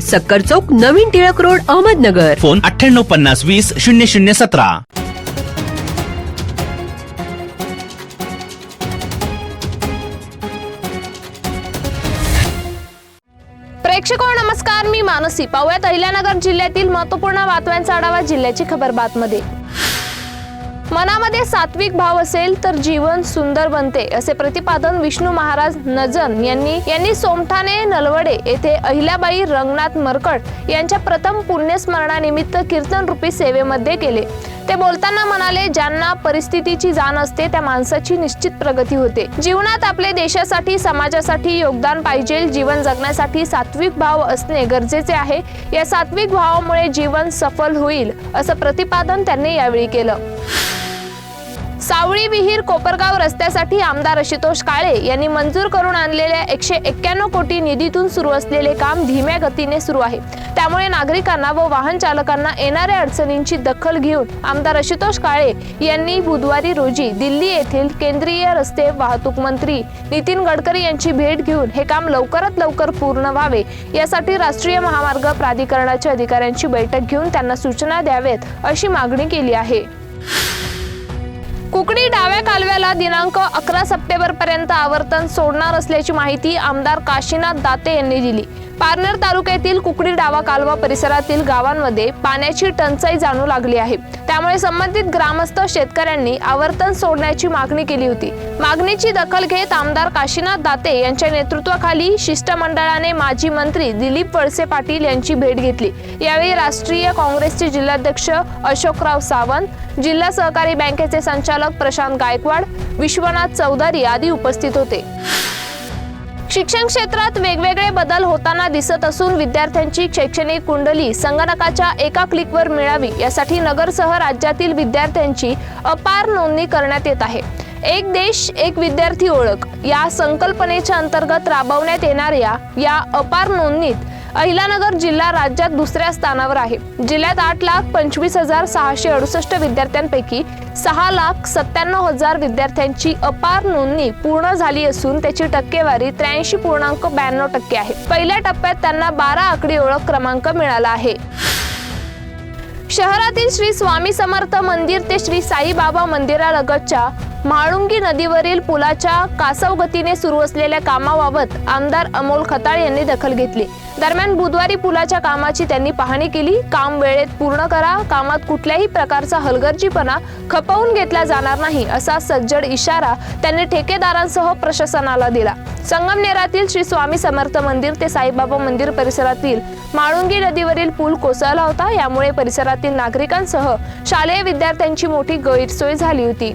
सक्कर चौक नवीन Tilak road Ahmednagar. Phone अठ्ठ्याण्णव पन्नास वीस शून्य शून्य सतरा. प्रेक्षको नमस्कार. मी मानसी. पाहूयात अहिल्यानगर जिल्ह्यातील महत्त्वपूर्ण बातम्यांचा आढावा जिल्ह्याची खबर बातमध्ये. मनामध्ये सात्विक भाव असेल तर जीवन सुंदर बनते असे प्रतिपादन विष्णू महाराज नजन यांनी यांनी सोमठाणे नलवडे येथे अहिल्याबाई रंगनाथ मरकट यांच्या प्रथम पुण्यस्मरणानिमित्त कीर्तन रूपी सेवेमध्ये केले. ते बोलताना म्हणाले ज्यांना परिस्थितीची जाण असते त्या माणसाची निश्चित प्रगती होते. जीवनात आपले देशासाठी समाजासाठी योगदान पाहिजे जीवन जगण्यासाठी सात्विक भाव असणे गरजेचे आहे. या सात्विक भावामुळे जीवन सफल होईल असं प्रतिपादन त्यांनी यावेळी केलं. सावळी विहीर कोपरगाव रस्त्यासाठी आमदार आशुतोष काळे यांनी मंजूर करून आणलेल्या एकशे एक्क्याण्णव कोटी निधीतून सुरू असलेले काम धीम्या गतीने सुरू आहे. त्यामुळे नागरिकांना व वाहन चालकांना येणाऱ्या अडचणींची दखल घेऊन आमदार आशुतोष काळे यांनी बुधवारी रोजी दिल्ली येथील केंद्रीय रस्ते वाहतूक मंत्री नितीन गडकरी यांची भेट घेऊन हे काम लवकरात लवकर पूर्ण व्हावे यासाठी राष्ट्रीय महामार्ग प्राधिकरणाच्या अधिकाऱ्यांची बैठक घेऊन त्यांना सूचना द्यावेत अशी मागणी केली आहे. कुकडी डाव्या कालव्याला दिनांक अकरा सप्टेंबर पर्यंत आवर्तन सोडणार असल्याची माहिती आमदार काशीनाथ दाते यांनी दिली. पारनेर तालुक्यातील कुकडी डावा कालवा परिसरातील गावांमध्ये पाण्याची टंचाई जाणू लागली आहे. त्यामुळे संबंधित ग्रामस्थ शेतकऱ्यांनी आवर्तन सोडण्याची मागणी केली होती. मागणीची दखल घेत आमदार काशीनाथ दाते यांच्या नेतृत्वाखाली शिष्टमंडळाने माजी मंत्री दिलीप वळसे पाटील यांची भेट घेतली. यावेळी राष्ट्रीय काँग्रेसचे जिल्हाध्यक्ष अशोकराव सावंत जिल्हा सहकारी बँकेचे संचालक प्रशांत गायकवाड विश्वनाथ चौधरी आदी उपस्थित होते. शिक्षण क्षेत्रात वेगवेगळे बदल होताना दिसत असून विद्यार्थ्यांची शैक्षणिक कुंडली संगणकाच्या एका क्लिकवर मिळावी यासाठी नगरसह राज्यातील विद्यार्थ्यांची अपार नोंदणी करण्यात येत आहे. एक देश एक विद्यार्थी ओळख या संकल्पनेच्या अंतर्गत राबवण्यात येणाऱ्या या अपार नोंदणीत अहिलानगर जिल्हा राज्यात दुसऱ्या स्थानावर आहे. जिल्ह्यात आठ लाख पंचवीस हजार सहाशे अडुसष्ट विद्यार्थ्यांपैकी सहा लाख सत्त्याण्णव हजार विद्यार्थ्यांची अपार नोंदणी पूर्ण झाली असून त्याची टक्केवारी त्र्याऐंशी पूर्णांक ब्याण्णव टक्के आहे. पहिल्या टप्प्यात त्यांना बारा आकडी ओळख क्रमांक मिळाला आहे. शहरातील श्री स्वामी समर्थ मंदिर ते श्री साईबाबा मंदिरालगतच्या म्हाळुंगी नदीवरील पुलाच्या कासव गतीने सुरू असलेल्या कामाबाबत आमदार अमोल खताळ यांनी दखल घेतली. दरम्यान बुधवारी पुलाच्या कामाची त्यांनी पाहणी केली. काम वेळेत पूर्ण करा. कामात कुठल्याही प्रकारचा हलगर्जीपणा खपवून घेतला जाणार नाही असा सज्जड इशारा त्यांनी ठेकेदारांसह प्रशासनाला दिला. संगमनेरातील श्री स्वामी समर्थ मंदिर ते साईबाबा मंदिर परिसरातील माळुंगी नदीवरील पूल कोसळला होता. यामुळे परिसरातील नागरिकांसह शालेय विद्यार्थ्यांची मोठी गैरसोय झाली होती.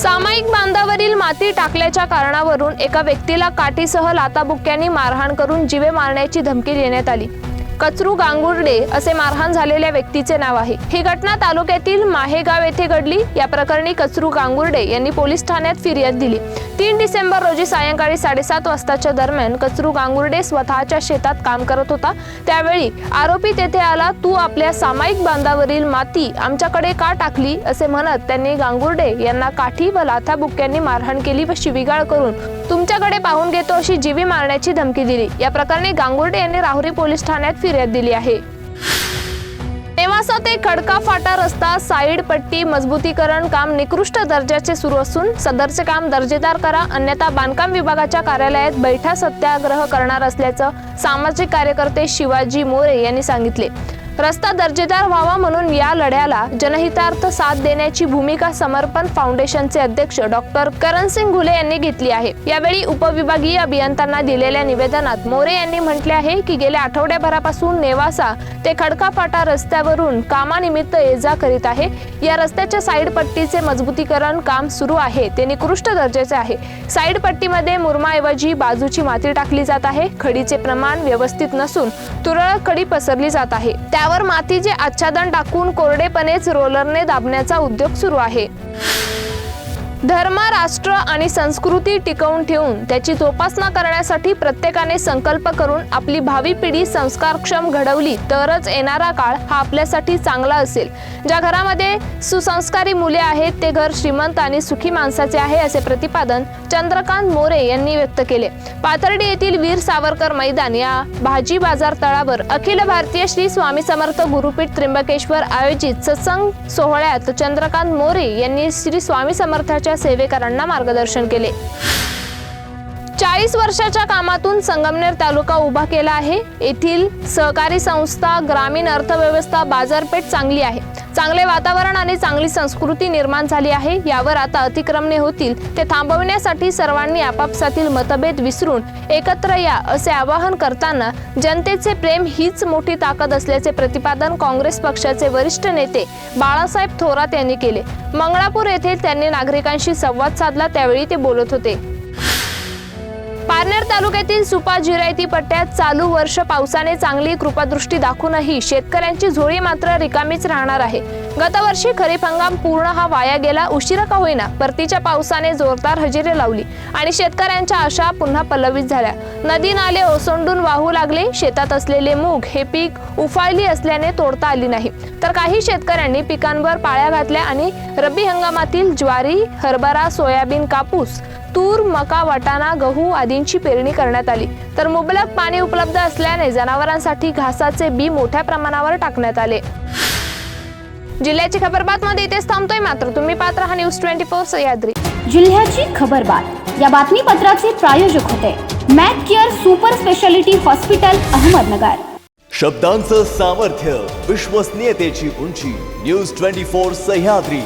सामायिक बांधावरील माती टाकल्याच्या कारणावरून एका व्यक्तीला काठीसह लाताबुक्क्यांनी मारहाण करून जीवे मारण्याची धमकी देण्यात आली. कचरू गांगुर्डे असे मारहाण झालेल्या व्यक्तीचे नाव आहे. ही घटना तालुक्यातील माहेगाव येथे घडली. या प्रकरणी कचरू गांगुर्डे यांनी पोलीस ठाण्यात फिर्याद दिली. तीन डिसेंबर रोजी सायंकाळी साडेसात वाजताच्या दरम्यान कचरू गांगुर्डे स्वतःच्या शेतात काम करत होता. त्यावेळी आरोपी तेथे आला तू आपल्या सामायिक बांधावरील माती आमच्याकडे का टाकली? असे म्हणत त्यांनी गांगुर्डे यांना काठी व लाथाबुक्यांनी मारहाण केली व शिवीगाळ करून तुमच्याकडे पाहून घेतो अशी जीवी मारण्याची धमकी दिली. या प्रकरणी गांगुर्डे यांनी राहुरी पोलीस ठाण्यात फिर्याद दिली आहे. नेवासा ते खडका फाटा रस्ता साईड पट्टी मजबूतीकरण काम निकृष्ट दर्जाचे सुरू असून सदरचे काम दर्जेदार करा अन्यथा बांधकाम विभागाच्या कार्यालयात बैठा सत्याग्रह करणार असल्याचं सामाजिक कार्यकर्ते शिवाजी मोरे यांनी सांगितले. रस्ता दर्जेदार व्हावा म्हणून या लढ्याला जनहितार्थ साथ देण्याची भूमिका समर्पण फाउंडेशनचे अध्यक्ष डॉक्टर करणसिंग घुले यांनी घेतली आहे. यावेळी उपविभागीय अभियंत्यांना दिलेल्या निवेदनात मोरे यांनी म्हटले आहे की गेल्या आठवड्याभरापासून नेवासा ते खडकाफाटा रस्त्यावरून कामानिमित्त ये जा करीत आहे. या रस्त्याच्या साईड पट्टीचे मजबूतीकरण काम सुरू आहे. ते निकृष्ट दर्जाचे आहे. साईड पट्टीमध्ये मुरमाऐवजी बाजूची माती टाकली जात आहे. खडीचे प्रमाण व्यवस्थित नसून तुरळक खडी पसरली जात आहे. त्या त्यावर मातीचे आच्छादन टाकून कोरडेपणेच रोलरने दाबण्याचा उद्योग सुरू आहे. धर्म राष्ट्र आणि संस्कृती टिकवून ठेवून त्याची जोपासना करण्यासाठी प्रत्येकाने संकल्प करून आपली भावी पिढी संस्कारक्षम घडवली तरच येणारा काळ हा आपल्यासाठी चांगला असेल. ज्या घरामध्ये सुसंस्कारी मुले आहेत ते घर श्रीमंत आणि सुखी माणसाचे आहे असे प्रतिपादन चंद्रकांत मोरे यांनी व्यक्त केले. पाथर्डी येथील वीर सावरकर मैदान या भाजी बाजार तळावर अखिल भारतीय श्री स्वामी समर्थ गुरुपीठ त्र्यंबकेश्वर आयोजित सत्संग सोहळ्यात चंद्रकांत मोरे यांनी श्री स्वामी समर्थाच्या सेवेकरांना मार्गदर्शन केले. चाळीस वर्षाच्या कामातून संगमनेर तालुका उभा केला आहे. येथील सहकारी संस्था ग्रामीण अर्थव्यवस्था बाजारपेठ चांगली आहे. चांगले वातावरण आणि चांगली संस्कृती निर्माण झाली आहे. यावर आता अतिक्रमणे होतील. ते थांबवण्यासाठी सर्वांनी आपापसातील मतभेद विसरून एकत्र या असे आवाहन करताना जनतेचे प्रेम हीच मोठी ताकद असल्याचे प्रतिपादन काँग्रेस पक्षाचे वरिष्ठ नेते बाळासाहेब थोरात यांनी केले. मंगळापूर येथे त्यांनी नागरिकांशी संवाद साधला त्यावेळी ते बोलत होते. पारनेर तालुक्यातील सुपा जिरायती पट्ट्यात चालू वर्ष पावसाने चांगली कृपादृष्टी दाखवूनही शेतकऱ्यांची झोळी मात्र रिकामीच राहणार आहे. गतवर्षी खरीप हंगाम पूर्ण हा वाया गेला उशिरा का होईना परतीच्या पावसाने जोरदार हजेरी लावली आणि शेतकऱ्यांच्या आशा पुन्हा पल्लवित झाल्या. नदी नाले ओसंडून वाहू लागले शेतात असलेले मूग हे पीक उफाळली असल्याने तोडता आली नाही. तर काही शेतकऱ्यांनी पिकांवर पाळ्या घातल्या आणि रब्बी हंगामातील ज्वारी हरभरा सोयाबीन कापूस तूर मका वाटाणा गहू आदींची पेरणी करण्यात आली. तर मुबलक पाणी उपलब्ध असल्याने जनावरांसाठी घासाचे बी मोठ्या प्रमाणावर टाकण्यात आले. जिल्ह्याची खबरबात मध्ये इथेच थांबतोय मात्र तुम्ही पात्र हा न्यूज ट्वेंटी फोर सह्याद्री. जिल्ह्याची खबरबात. या बातमीपत्राचे प्रायोजक होते Mac Care super speciality hospital Ahmednagar. शब्दांचं सामर्थ्य विश्वसनीयतेची उंची. News twenty four Sahyadri.